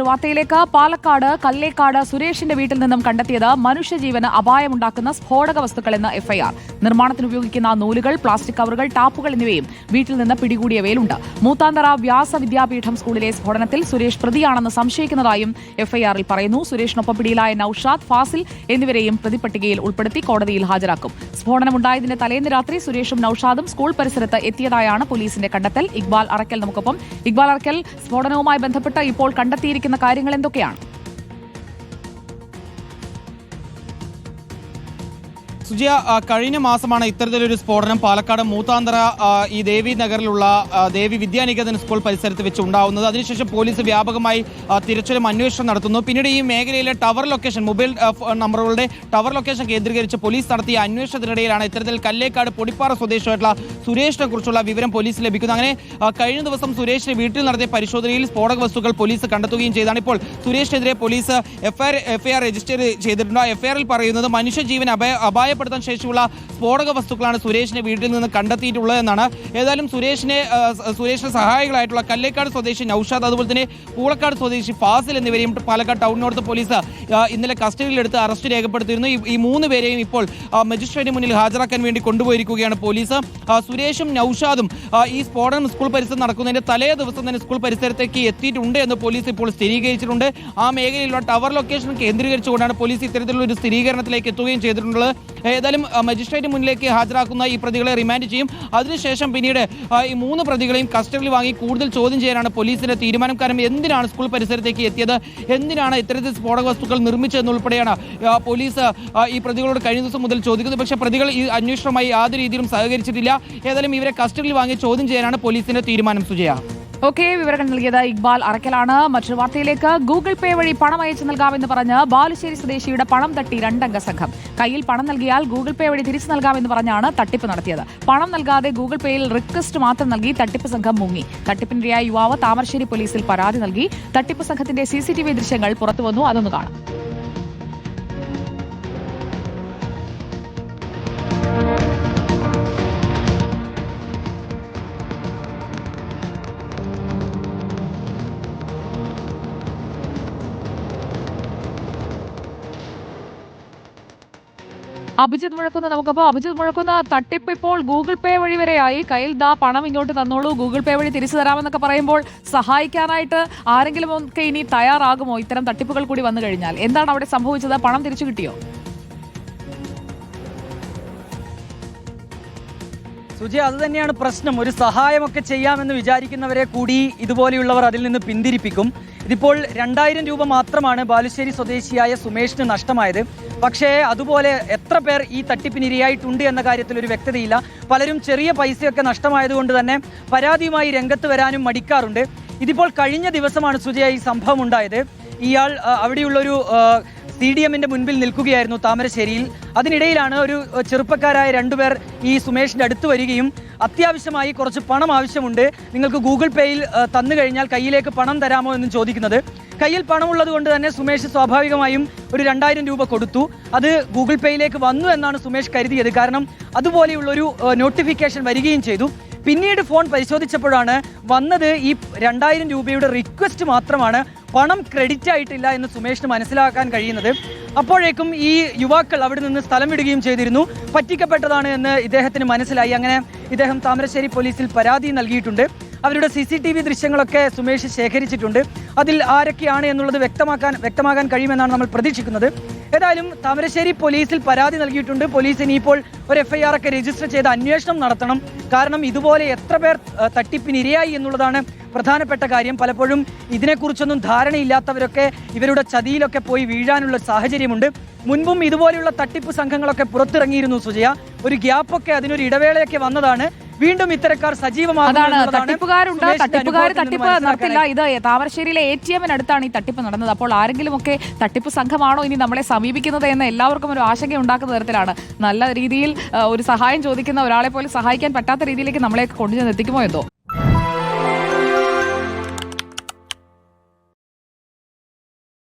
വാർത്തയിലേക്ക് പാലക്കാട് കല്ലേക്കാട് സുരേഷിന്റെ വീട്ടിൽ നിന്നും കണ്ടെത്തിയത് മനുഷ്യജീവന് അപായമുണ്ടാക്കുന്ന സ്ഫോടക വസ്തുക്കളെന്ന് എഫ്ഐആർ നിർമ്മാണത്തിന് ഉപയോഗിക്കുന്ന നൂലുകൾ പ്ലാസ്റ്റിക് കവറുകൾ ടാപ്പുകൾ എന്നിവയും വീട്ടിൽ നിന്ന് പിടികൂടിയവയിലുണ്ട്. മൂത്താന്തറ വ്യാസ വിദ്യാപീഠം സ്കൂളിലെ സ്ഫോടനത്തിൽ സുരേഷ് പ്രതിയാണെന്ന് സംശയിക്കുന്നതായും എഫ്ഐആറിൽ പറയുന്നു. സുരേഷിനൊപ്പം പിടിയിലായ നൌഷാദ് ഫാസിൽ എന്നിവരെയും പ്രതിപട്ടികയിൽ ഉൾപ്പെടുത്തി കോടതിയിൽ ഹാജരാക്കും. സ്ഫോടനമുണ്ടായതിന്റെ തലേന്ന് രാത്രി സുരേഷും നൌഷാദും സ്കൂൾ പരിസരത്ത് എത്തിയതായാണ് പോലീസിന്റെ കണ്ടെത്തൽ. ഇക്ബാൽ അറക്കൽ നമുക്കൊപ്പം. ഇക്ബാൽ അറക്കൽ സ്ഫോടനവുമായി ബന്ധപ്പെട്ട് ഇപ്പോൾ കണ്ടെത്തിയിരിക്കുന്ന കാര്യങ്ങൾ എന്തൊക്കെയാണ്? സുജിയ കഴിഞ്ഞ മാസമാണ് ഇത്തരത്തിലൊരു സ്ഫോടനം പാലക്കാട് മൂത്താന്തറ ഈ ദേവി നഗറിലുള്ള ദേവി വിദ്യാനികേതൻ സ്കൂൾ പരിസരത്ത് വെച്ച് ഉണ്ടാവുന്നത്. അതിനുശേഷം പോലീസ് വ്യാപകമായി തിരച്ചിലും അന്വേഷണം നടത്തുന്നു. പിന്നീട് ഈ മേഖലയിലെ ടവർ ലൊക്കേഷൻ മൊബൈൽ നമ്പറുകളുടെ ടവർ ലൊക്കേഷൻ കേന്ദ്രീകരിച്ച് പോലീസ് നടത്തിയ അന്വേഷണത്തിനിടയിലാണ് ഇത്തരത്തിൽ കല്ലേക്കാട് പൊടിപ്പാറ സ്വദേശമായിട്ടുള്ള സുരേഷിനെ കുറിച്ചുള്ള വിവരം പോലീസ് ലഭിക്കുന്നു. അങ്ങനെ കഴിഞ്ഞ ദിവസം സുരേഷിന് വീട്ടിൽ നടത്തിയ പരിശോധനയിൽ സ്ഫോടക വസ്തുക്കൾ പോലീസ് കണ്ടെത്തുകയും ചെയ്താണ്. ഇപ്പോൾ സുരേഷിനെതിരെ പോലീസ് എഫ്ഐആർ എഫ്ഐആർ രജിസ്റ്റർ ചെയ്തിട്ടുണ്ട്. എഫ്ഐആറിൽ പറയുന്നത് മനുഷ്യജീവൻ അപായ അപായപ്പെടുത്താൻ ശേഷിയുള്ള സ്ഫോടക വസ്തുക്കളാണ് സുരേഷിന്റെ വീട്ടിൽ നിന്ന് കണ്ടെത്തിയിട്ടുള്ളത് എന്നാണ്. ഏതായാലും സുരേഷിനെ സുരേഷിന്റെ സഹായികളായിട്ടുള്ള കല്ലേക്കാട് സ്വദേശി നൌഷാദ് അതുപോലെ തന്നെ പൂളക്കാട് സ്വദേശി ഫാസിൽ എന്നിവരെയും പാലക്കാട് ടൗണിനോടത്ത് പോലീസ് ഇന്നലെ കസ്റ്റഡിയിലെടുത്ത് അറസ്റ്റ് രേഖപ്പെടുത്തിയിരുന്നു. ഈ- മൂന്ന് പേരെയും ഇപ്പോൾ മജിസ്ട്രേറ്റിന് മുന്നിൽ ഹാജരാക്കാൻ വേണ്ടി കൊണ്ടുപോയിരിക്കുകയാണ് പോലീസ്. സുരേഷും നൌഷാദും ഈ സ്ഫോടനം സ്കൂൾ പരിസരം നടക്കുന്നതിന്റെ തലേ ദിവസം തന്നെ സ്കൂൾ പരിസരത്തേക്ക് എത്തിയിട്ടുണ്ട് എന്ന് പോലീസ് ഇപ്പോൾ സ്ഥിരീകരിച്ചിട്ടുണ്ട്. ആ മേഖലയിലുള്ള ടവർ ലൊക്കേഷൻ കേന്ദ്രീകരിച്ചുകൊണ്ടാണ് പോലീസ് ഇത്തരത്തിലുള്ള ഒരു സ്ഥിരീകരണത്തിലേക്ക് എത്തുകയും ചെയ്തിട്ടുള്ളത്. ഏതായാലും മജിസ്ട്രേറ്റ് മുന്നിലേക്ക് ഹാജരാക്കുന്ന ഈ പ്രതികളെ റിമാൻഡ് ചെയ്യും. അതിനുശേഷം പിന്നീട് ഈ മൂന്ന് പ്രതികളെയും കസ്റ്റഡിയിൽ വാങ്ങി കൂടുതൽ ചോദ്യം ചെയ്യാനാണ് പോലീസിന്റെ തീരുമാനം. കാരണം എന്തിനാണ് സ്കൂൾ പരിസരത്തേക്ക് എത്തിയത്? എന്തിനാണ് ഇത്തരത്തിൽ സ്ഫോടക വസ്തുക്കൾ നിർമ്മിച്ചതെന്നുൾപ്പെടെയാണ് പോലീസ് ഈ പ്രതികളോട് കഴിഞ്ഞ ദിവസം മുതൽ ചോദിക്കുന്നത്. പക്ഷേ പ്രതികൾ ഈ അന്വേഷണവുമായി യാതൊരു രീതിയിലും സഹകരിച്ചിട്ടില്ല. ഏതായാലും ഇവരെ കസ്റ്റഡിയിൽ വാങ്ങി ചോദ്യം ചെയ്യാനാണ് പോലീസിന്റെ തീരുമാനം സുജയ. ഓക്കെ വിവരങ്ങൾ നൽകിയത് ഇക്ബാൽ അറക്കലാണ് മറ്റൊരു വാർത്തയിലേക്ക് ഗൂഗിൾ പേ വഴി പണം അയച്ചു നൽകാമെന്ന് പറഞ്ഞ് ബാലുശ്ശേരി സ്വദേശിയുടെ പണം തട്ടി രണ്ടംഗ സംഘം. കയ്യിൽ പണം നൽകിയാൽ ഗൂഗിൾ പേ വഴി തിരിച്ചു നൽകാമെന്ന് പറഞ്ഞാണ് തട്ടിപ്പ് നടത്തിയത്. പണം നൽകാതെ ഗൂഗിൾ പേയിൽ റിക്വസ്റ്റ് മാത്രം നൽകി തട്ടിപ്പ് സംഘം മുങ്ങി. തട്ടിപ്പിനിരയായ യുവാവ് താമരശ്ശേരി പോലീസിൽ പരാതി നൽകി. തട്ടിപ്പ് സംഘത്തിന്റെ സി ദൃശ്യങ്ങൾ പുറത്തുവന്നു അതൊന്ന് കാണാം. അഭിജിത്ത് മുഴക്കുന്ന നമുക്കപ്പോൾ അഭിജിത് മുഴക്കുന്ന തട്ടിപ്പ് ഇപ്പോൾ ഗൂഗിൾ പേ വഴി വരെയായി കയ്യിൽ ദാ പണം ഇങ്ങോട്ട് തന്നോളൂ. ഗൂഗിൾ പേ വഴി തിരിച്ചു തരാമെന്നൊക്കെ പറയുമ്പോൾ സഹായിക്കാനായിട്ട് ആരെങ്കിലും ഒക്കെ ഇനി തയ്യാറാകുമോ? ഇത്തരം തട്ടിപ്പുകൾ കൂടി വന്നു കഴിഞ്ഞാൽ. എന്താണ് അവിടെ സംഭവിച്ചത്? പണം തിരിച്ചു കിട്ടിയോ? സുജി അത് തന്നെയാണ് പ്രശ്നം. ഒരു സഹായമൊക്കെ ചെയ്യാമെന്ന് വിചാരിക്കുന്നവരെ കൂടി ഇതുപോലെയുള്ളവർ അതിൽ നിന്ന് പിന്തിരിപ്പിക്കും. ഇതിപ്പോൾ രണ്ടായിരം രൂപ മാത്രമാണ് ബാലുശ്ശേരി സ്വദേശിയായ സുമേഷിന് നഷ്ടമായത്. പക്ഷേ അതുപോലെ എത്ര പേർ ഈ തട്ടിപ്പിന് ഇരയായിട്ടുണ്ട് എന്ന കാര്യത്തിൽ ഒരു വ്യക്തതയില്ല. പലരും ചെറിയ പൈസയൊക്കെ നഷ്ടമായതുകൊണ്ട് തന്നെ പരാതിയുമായി രംഗത്ത് വരാനും മടിക്കാറുണ്ട്. ഇതിപ്പോൾ കഴിഞ്ഞ ദിവസമാണ് സുജയ ഈ സംഭവം ഉണ്ടായത്. ഇയാൾ അവിടെയുള്ളൊരു സി ഡി എമ്മിന്റെ മുൻപിൽ നിൽക്കുകയായിരുന്നു താമരശ്ശേരിയിൽ. അതിനിടയിലാണ് ഒരു ചെറുപ്പക്കാരായ രണ്ടുപേർ ഈ സുമേഷിന്റെ അടുത്ത് വരികയും അത്യാവശ്യമായി കുറച്ച് പണം ആവശ്യമുണ്ട്. നിങ്ങൾക്ക് ഗൂഗിൾ പേയിൽ തന്നു കഴിഞ്ഞാൽ കയ്യിലേക്ക് പണം തരാമോ എന്നും ചോദിക്കുന്നത്. കയ്യിൽ പണമുള്ളത് കൊണ്ട് തന്നെ സുമേഷ് സ്വാഭാവികമായും ഒരു രണ്ടായിരം രൂപ കൊടുത്തു. അത് ഗൂഗിൾ പേയിലേക്ക് വന്നു എന്നാണ് സുമേഷ് കരുതിയത്. കാരണം അതുപോലെയുള്ളൊരു നോട്ടിഫിക്കേഷൻ വരികയും ചെയ്തു. പിന്നീട് ഫോൺ പരിശോധിച്ചപ്പോഴാണ് വന്നത് ഈ രണ്ടായിരം രൂപയുടെ റിക്വസ്റ്റ് മാത്രമാണ് പണം ക്രെഡിറ്റ് ആയിട്ടില്ല എന്ന് സുമേഷിന് മനസ്സിലാക്കാൻ കഴിയുന്നത്. അപ്പോഴേക്കും ഈ യുവാക്കൾ അവിടെ നിന്ന് സ്ഥലം വിടുകയും ചെയ്തിരുന്നു. പറ്റിക്കപ്പെട്ടതാണ് എന്ന് ഇദ്ദേഹത്തിന് മനസ്സിലായി. അങ്ങനെ ഇദ്ദേഹം താമരശ്ശേരി പോലീസിൽ പരാതി നൽകിയിട്ടുണ്ട്. അവരുടെ സി സി ടി വി ദൃശ്യങ്ങളൊക്കെ സുമേഷ് ശേഖരിച്ചിട്ടുണ്ട്. അതിൽ ആരൊക്കെയാണ് എന്നുള്ളത് വ്യക്തമാക്കാൻ വ്യക്തമാകാൻ കഴിയുമെന്നാണ് നമ്മൾ പ്രതീക്ഷിക്കുന്നത്. ഏതായാലും താമരശ്ശേരി പോലീസിൽ പരാതി നൽകിയിട്ടുണ്ട്. പോലീസ് ഇപ്പോൾ ഒരു എഫ് ഐ ആർ ഒക്കെ രജിസ്റ്റർ ചെയ്ത് അന്വേഷണം നടത്തണം. കാരണം ഇതുപോലെ എത്ര പേർ തട്ടിപ്പിന് ഇരയായി എന്നുള്ളതാണ് പ്രധാനപ്പെട്ട കാര്യം. പലപ്പോഴും ഇതിനെക്കുറിച്ചൊന്നും ധാരണയില്ലാത്തവരൊക്കെ ഇവരുടെ ചതിയിലൊക്കെ പോയി വീഴാനുള്ള സാഹചര്യമുണ്ട്. മുൻപും ഇതുപോലെയുള്ള തട്ടിപ്പ് സംഘങ്ങളൊക്കെ പുറത്തിറങ്ങിയിരുന്നു സുജയ. ഒരു ഗ്യാപ്പൊക്കെ അതിനൊരു ഇടവേളയൊക്കെ വന്നതാണ്. വീണ്ടും ഇത്തരക്കാർ സജീവമാണ് തട്ടിപ്പുകാരുണ്ട്. തട്ടിപ്പുകാർ തട്ടിപ്പ് നടത്തില്ല. ഇത് താമരശ്ശേരിയിലെ എ ടി എമ്മിനടുത്താണ് ഈ തട്ടിപ്പ് നടന്നത്. അപ്പോൾ ആരെങ്കിലും ഒക്കെ തട്ടിപ്പ് സംഘമാണോ ഇനി നമ്മളെ സമീപിക്കുന്നത് എന്ന് എല്ലാവർക്കും ഒരു ആശങ്ക ഉണ്ടാക്കുന്ന തരത്തിലാണ്. നല്ല രീതിയിൽ ഒരു സഹായം ചോദിക്കുന്ന ഒരാളെ പോലും സഹായിക്കാൻ പറ്റാത്ത രീതിയിലേക്ക് നമ്മളെ കൊണ്ടുചെന്ന് എത്തിക്കുമോ എന്തോ?